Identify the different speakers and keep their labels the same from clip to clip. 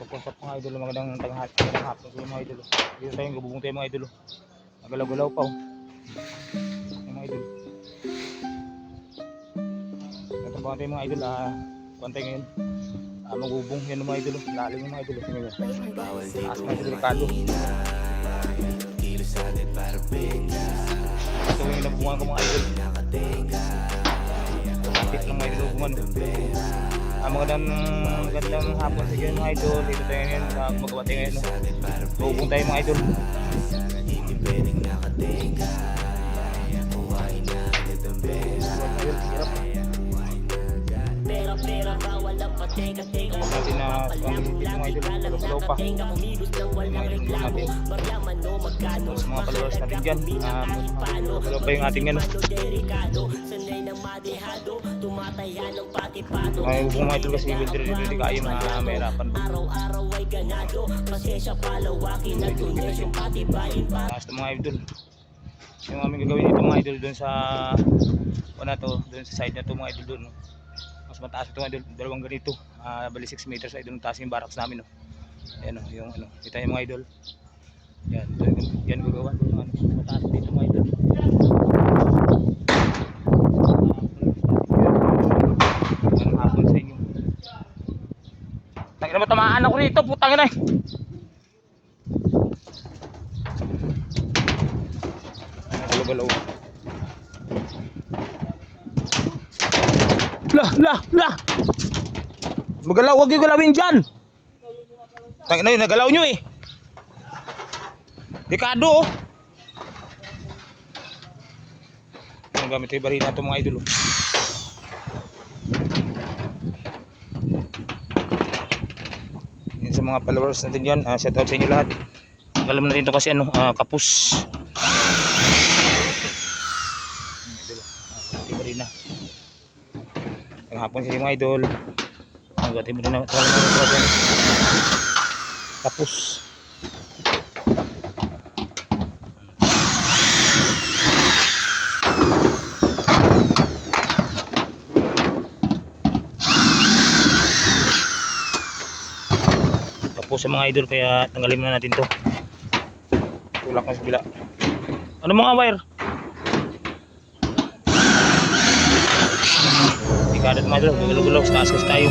Speaker 1: What's up mga idol, magandang tanghali, magandang hapon sa mga idol. Dito tayo, gabubong tayo mga idol. Nagalaw-galaw pa oh. Mga idol. Nagtrabaho tayo mga idol, ah, kuwan tayo ngayon. Ah, magubong yan mga idol, lalim yung mga idol. Nyo. Taas mga delikado. Ito yung nabungan ko mga idol. Kapit lang mga idol, bungan. Ah, magandang, magandang hapon sa inyo mga idol. Dito tayo ngayon, ah, magawa tayo ngayon. Gubong tayo mga idol. Natin na ang mga idol, galaw pa. Natin. Tapos mga followers natin dyan. Um, galaw pa yung ating ano. Ay, kung mga kasi hindi rin hindi kayo mga mahirapan. Taas ng mga idol. Yung aming gagawin dito mga idol doon sa ano to, doon sa side na to mga idol doon. No? Mataas ito idol, dalawang ganito. Ah, bali 6 meters ay doon taas yung barracks namin no. Ayan oh, yung ano, kita niyo mga idol. Yan, yan gagawa ano, mataas dito mga idol. Inyo. Tangina matamaan ako rito, putang ina. eh. Galaw-galaw. Lah, lah, lah. Magalaw, wag yung galawin dyan. Tangina na yun, nagalaw nyo eh. Dekado oh. Ang gamit yung barina ito mga idol oh. Yan sa mga followers natin dyan. Uh, shout out sa inyo lahat. Alam na rin ito kasi ano, ah, kapus. Ito barina. Ang hapon sa mga idol. Ang gati mo rin na. Kapus. Tapos sa mga idol kaya tanggalin muna natin to. Tulak na sa bila. Ano mga wire? Ikadat mga idol, gulog-gulog, sa taas kasi tayo.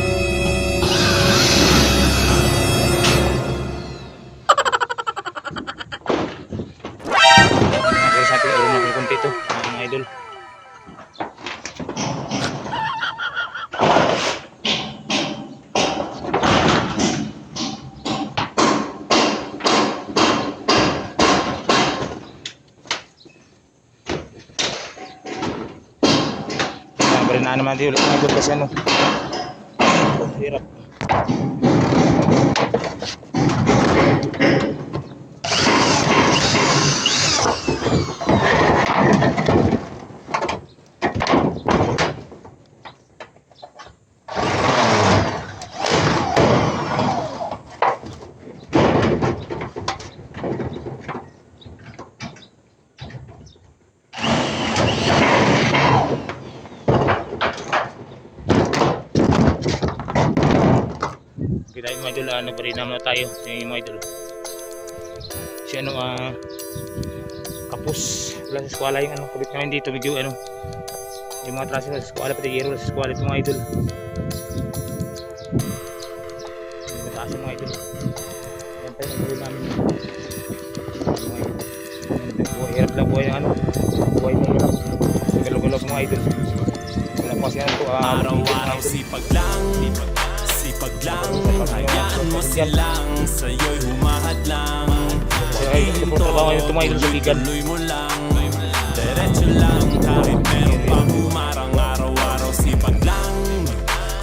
Speaker 1: Rin na naman tayo ulit mga idol kasi ano. Hirap. Okay tayo mga idol, uh, nagparina muna tayo. Yung mga idol. Si ano, ah, kapus. Wala sa eskwala yung ano, kabit namin dito. Medyo ano, yung mga trase sa eskwala, pati gero sa eskwala ito mga idol. Mataas mga idol. Yan pa yung gawin namin. Hirap lang buhay ng ano. Buhay na hirap. Galaw-galaw mga idol. Wala pa kasi ano ah,
Speaker 2: Araw-araw sipag lang Sipag lang Hayaan mo silang Sa'yo'y humahad lang.
Speaker 1: Ay, trabaho ngayon tumayo sa ligan.
Speaker 2: Tuloy mo lang. Diretso lang Kahit meron pang humarang Araw-araw. Sipag lang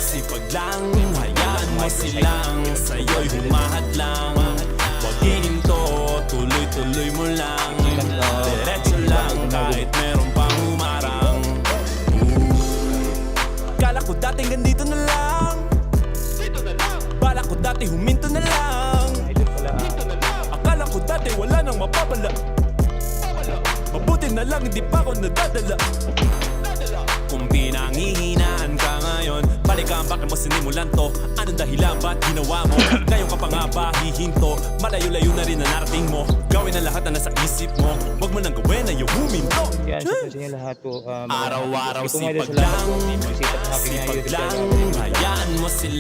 Speaker 2: Sipag lang Hayaan mo silang Sa'yo'y humahad lang. Huwag hininto Tuloy-tuloy mo lang. Diretso lang Kahit meron dati huminto na lang. Akala ko dati wala nang mapapala. Mabuti na lang hindi pa ako nadadala. Kung pinangihinaan ka ngayon Balikan bakit mo sinimulan to. Anong dahilan ba't ginawa mo? Ngayon ka pa nga ba hihinto? Malayo-layo na rin na narating mo. Gawin ang lahat na nasa isip mo. Huwag mo nang gawin na yung huminto
Speaker 1: Yan, sa sa lahat po. magandang
Speaker 2: Araw-araw sipag lang. Sipag lang. Hayaan mo sila